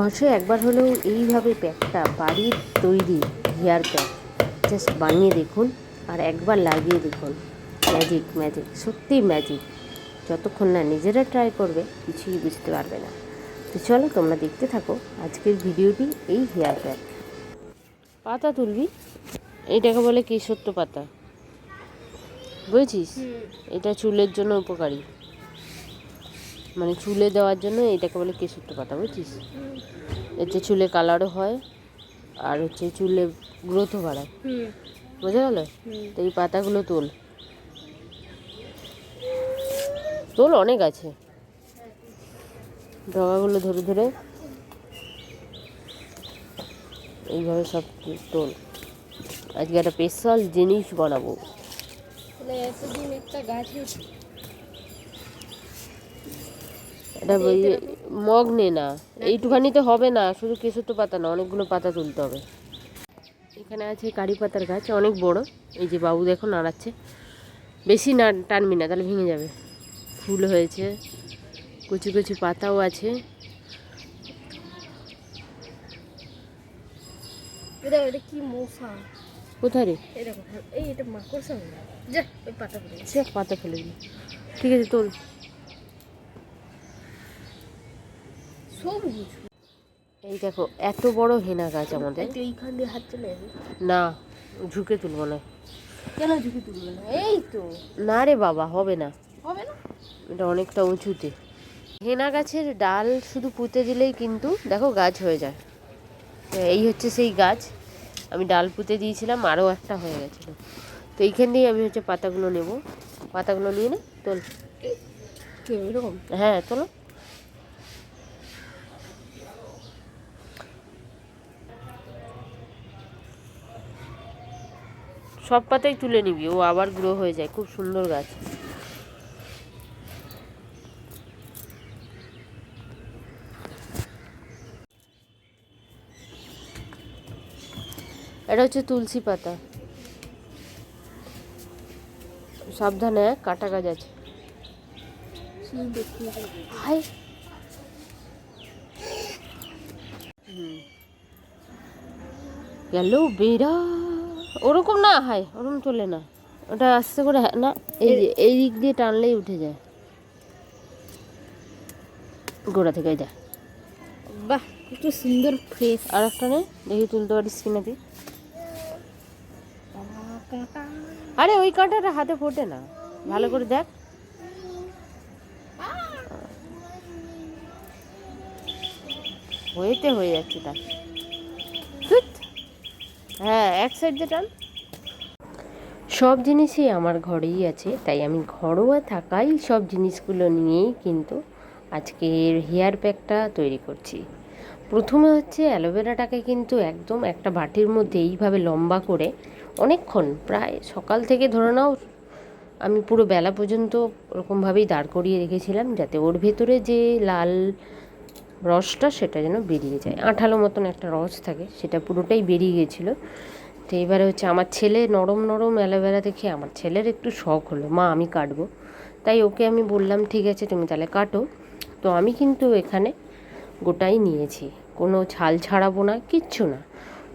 মাসে একবার হলেও এইভাবে প্যাকটা বাড়ির তৈরি হেয়ার প্যাক। জাস্ট বানিয়ে দেখুন আর একবার লাগিয়ে দেখুন। ম্যাজিক ম্যাজিক সত্যিই ম্যাজিক। যতক্ষণ না নিজেরা ট্রাই করবে কিছুই বুঝতে পারবে না। তো চলো তোমরা দেখতে থাকো আজকের ভিডিওটি এই হেয়ার প্যাক। পাতা তুলবি? এটাকে বলে কেশত্য পাতা। বুঝেছিস? এটা চুলের জন্য উপকারী। মানে চুলে দেওয়ার জন্য এটাকে বলে কেশত্য পাতা বুঝছিস? এতে চুলে কালারও হয় আর হচ্ছে চুলে গ্রোথও বাড়ায়। বোঝা গেল তো এই পাতাগুলো তোল। তোল অনেক আছে। ডগাগুলো ধরে ধরে এইভাবে সব তোল। আজকে একটা স্পেশাল জিনিস বানাবো। একটা গাছে এটা মগ নে। না এইটুখানিতে হবে না শুধু কেশর তো পাতা না অনেকগুলো পাতা তুলতে হবে। এখানে আছে কারি পাতার গাছ অনেক বড়। এই যে বাবু দেখো নাড়াচ্ছে। বেশি না টানবি না তাহলে ভেঙে যাবে। ফুল হয়েছে কচি কচি পাতাও আছে। এটা কি মশা? কোথায় রে? এই এটা মাকড়সা যা ওই পাতা ফেলে দিল ঠিক আছে তোল। সবুজ এই দেখো এত বড় হেনা গাছ আমাদের। এইখান দিয়ে হাত চলে না ঝুঁকে তুলবো না। কেন ঝুঁকি তুলবে না? এই তো। না রে বাবা হবে না। হবে না? এটা অনেকটা উঁচুতে। হেনা গাছের ডাল শুধু পুঁতে দিলেই কিন্তু দেখো গাছ হয়ে যায়। এই হচ্ছে সেই গাছ। আমি ডাল পুঁতে দিয়েছিলাম আরও একটা হয়ে গেছিল। তো এইখান দিয়েই আমি হচ্ছে পাতাগুলো নেব। পাতাগুলো নিয়ে নে তোল। এরকম? হ্যাঁ তোলো। সব পাতাই তুলে নিবি ও আবার গ্রো হয়ে যায় খুব সুন্দর গাছ। এটা হচ্ছে তুলসী পাতা। সাবধানে হ্যাঁ, কাটা গাছ আছে। গেল বেড়া! ওরকম না হাই ওরকম তোলে না। ওটা আস্তে করে হ্যাঁ, না এই যে এই দিক দিয়ে টানলেই উঠে যায়। গোড়া থেকে যায় বাহ কত সুন্দর ফ্রেশ আর একটা নে দেখি তুলতে পারিস কিনা তুই। আরে ওই কাঁটাটা হাতে ফোটে না। ভালো করে দেখ। হয়েতে হয়ে যাচ্ছে তার। হ্যাঁ এক সাইড দিয়ে টান। সব জিনিসই আমার ঘরেই আছে, তাই আমি ঘরোয়া থাকাই সব জিনিসগুলো নিয়েই কিন্তু আজকের হেয়ার প্যাকটা তৈরি করছি। প্রথমে হচ্ছে অ্যালোভেরাটাকে কিন্তু একদম একটা বাটির মধ্যে এইভাবে লম্বা করে অনেকক্ষণ প্রায় সকাল থেকে ধরে নাও, আমি পুরো বেলা পর্যন্ত ওরকমভাবেই দাঁড় করিয়ে রেখেছিলাম, যাতে ওর ভেতরে যে লাল রসটা সেটা যেন বেরিয়ে যায়। আঠালো মতন একটা রস থাকে, সেটা পুরোটাই বেরিয়ে গেছিল তো এবারে হচ্ছে আমার ছেলে নরম নরম অ্যালোভেরা দেখে আমার ছেলের একটু শখ হলো, মা, আমি কাটবো। তাই ওকে আমি বললাম, ঠিক আছে, তুমি তাহলে কাটো। তো আমি কিন্তু এখানে গোটাই নিয়েছি, কোনো ছাল ছাড়াবো না, কিচ্ছু না।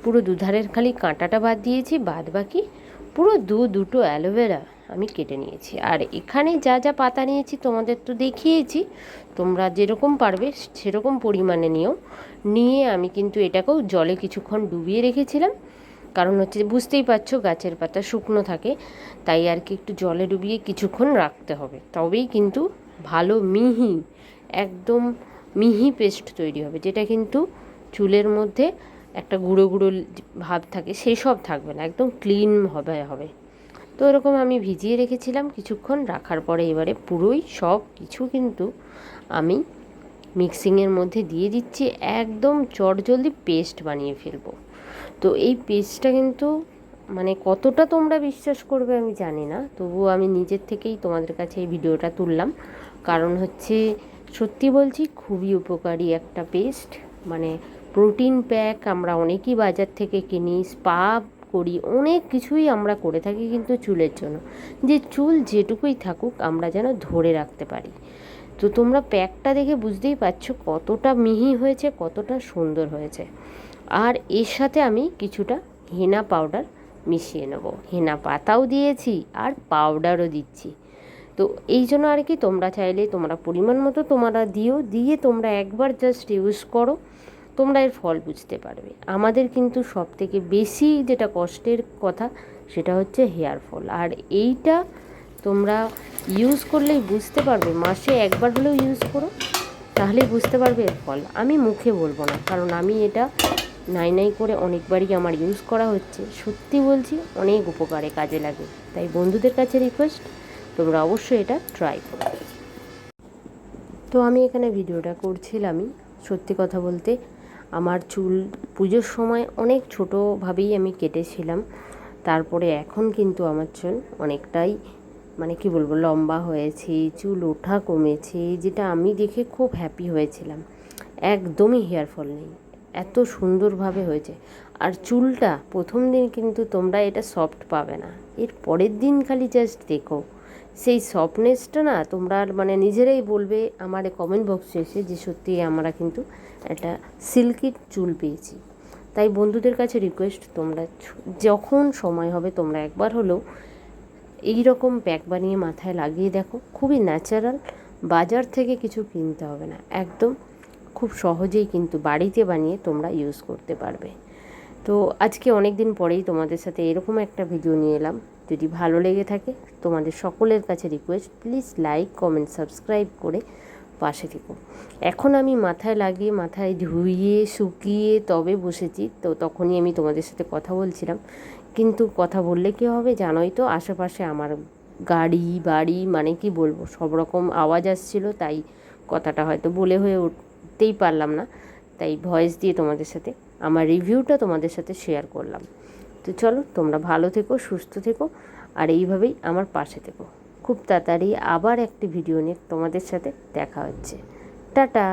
পুরো দুধারের খালি কাঁটাটা বাদ দিয়েছি বাদ বাকি পুরো দু দুটো অ্যালোভেরা। আমি কেটে নিয়েছি। আর এখানে যা যা পাতা নিয়েছি তোমাদের তো দেখিয়েছি, তোমরা যেরকম পারবে সেরকম পরিমাণে নিও। নিয়ে আমি কিন্তু এটাকেও জলে কিছুক্ষণ ডুবিয়ে রেখেছিলাম, কারণ হচ্ছে বুঝতেই পারছ গাছের পাতা শুকনো থাকে, তাই আর কি একটু জলে ডুবিয়ে কিছুক্ষণ রাখতে হবে। তবেই কিন্তু ভালো মিহি, একদম মিহি পেস্ট তৈরি হবে, যেটা কিন্তু চুলের মধ্যে একটা গুঁড়ো গুঁড়ো ভাব থাকে সেই সব থাকবে না, একদম ক্লিন হবে হবে। তো এরকম আমি ভিজিয়ে রেখেছিলাম কিছুক্ষণ, রাখার পরে এবারে পুরোই সব কিছু কিন্তু আমি মিক্সিংয়ের মধ্যে দিয়ে দিচ্ছি, একদম চটজলদি পেস্ট বানিয়ে ফেলব। তো এই পেস্টটা কিন্তু মানে কতটা তোমরা বিশ্বাস করবে আমি জানি না, তবুও আমি নিজের থেকেই তোমাদের কাছে এই ভিডিওটা তুললাম। কারণ হচ্ছে সত্যি বলছি খুবই উপকারী একটা পেস্ট। মানে প্রোটিন প্যাক আমরা অনেকই বাজার থেকে কিনি, স্পা করি, অনেক কিছুই আমরা করে থাকি কিন্তু চুলের জন্য। যে চুল যেটুকুই থাকুক আমরা যেন ধরে রাখতে পারি। তো তোমরা প্যাকটা দেখে বুঝতেই পারছ কতটা মিহি হয়েছে, কতটা সুন্দর হয়েছে। আর এর সাথে আমি কিছুটা হেনা পাউডার মিশিয়ে নেব। হেনা পাতাও দিয়েছি আর পাউডারও দিচ্ছি। তো এই জন্য আর কি তোমরা চাইলে তোমরা পরিমাণ মতো তোমরা দিও, দিয়ে তোমরা একবার জাস্ট ইউজ করো। তোমরা এর ফল বুঝতে পারবে। আমাদের কিন্তু সব থেকে বেশি যেটা কষ্টের কথা, সেটা হচ্ছে হেয়ার ফল। আর এইটা তোমরা ইউজ করলেই বুঝতে পারবে। মাসে একবার হলেও ইউজ করো, তাহলেই বুঝতে পারবে এর ফল। আমি মুখে বলব না, কারণ আমি এটা নাই নাই করে অনেকবারই আমার ইউজ করা হচ্ছে। সত্যি বলছি, অনেক উপকারে কাজে লাগে। তাই বন্ধুদের কাছে রিকোয়েস্ট তোমরা অবশ্যই এটা ট্রাই করো। তো আমি এখানে ভিডিওটা করছিলামই। সত্যি কথা বলতে আমার চুল পুজোর সময় অনেক ছোটোভাবেই আমি কেটেছিলাম। তারপরে এখন কিন্তু আমার চুল অনেকটাই মানে কি বলব, লম্বা হয়েছে, চুল ওঠা কমেছে, যেটা আমি দেখে খুব হ্যাপি হয়েছিলাম। একদমই হেয়ার ফল নেই, এত সুন্দরভাবে হয়েছে। আর চুলটা প্রথম দিন কিন্তু তোমরা এটা সফট পাবে না, এর পরের দিন খালি জাস্ট দেখো। সেই সফটনেসটা না তোমরা মানে নিজেরাই বলবে আমার এই কমেন্ট বক্সে এসে যে সত্যি আমরা কিন্তু একটা সিল্কি চুল পেয়েছি। তাই বন্ধুদের কাছে রিকোয়েস্ট তোমরা যখন সময় হবে তোমরা একবার হলেও এই রকম প্যাক বানিয়ে মাথায় লাগিয়ে দেখো, খুবই ন্যাচারাল বাজার থেকে কিছু কিনতে হবে না। একদম খুব সহজেই কিন্তু বাড়িতে বানিয়ে তোমরা ইউজ করতে পারবে। তো আজকে অনেক দিন পরেই তোমাদের সাথে এরকম একটা ভিডিও নিয়ে এলাম। যদি ভালো লেগে থাকে, তোমাদের সকলের কাছে request please like comment subscribe করে পাশে থেকো। এখন আমি মাথায় লাগিয়ে, মাথায় ধুইয়ে, শুকিয়ে তবে বসেছি, তো তখনই আমি তোমাদের সাথে কথা বলছিলাম। কিন্তু কথা বললে কী হবে জানোই তো, আশেপাশে আমার গাড়ি, বাড়ি মানে কি বলব, সব রকম আওয়াজ আসছিল, তাই কথাটা হয়তো বলে হয়ে উঠতেই পারলাম না। তাই ভয়েস দিয়ে তোমাদের সাথে, আমার রিভিউটা তোমাদের সাথে শেয়ার করলাম। তো চলো, তোমরা ভালো থেকো, সুস্থ থেকো, আর এইভাবেই আমার পাশে থেকো। খুব তাড়াতাড়ি আবার একটি ভিডিও নিয়ে তোমাদের সাথে দেখা হচ্ছে। টাটা!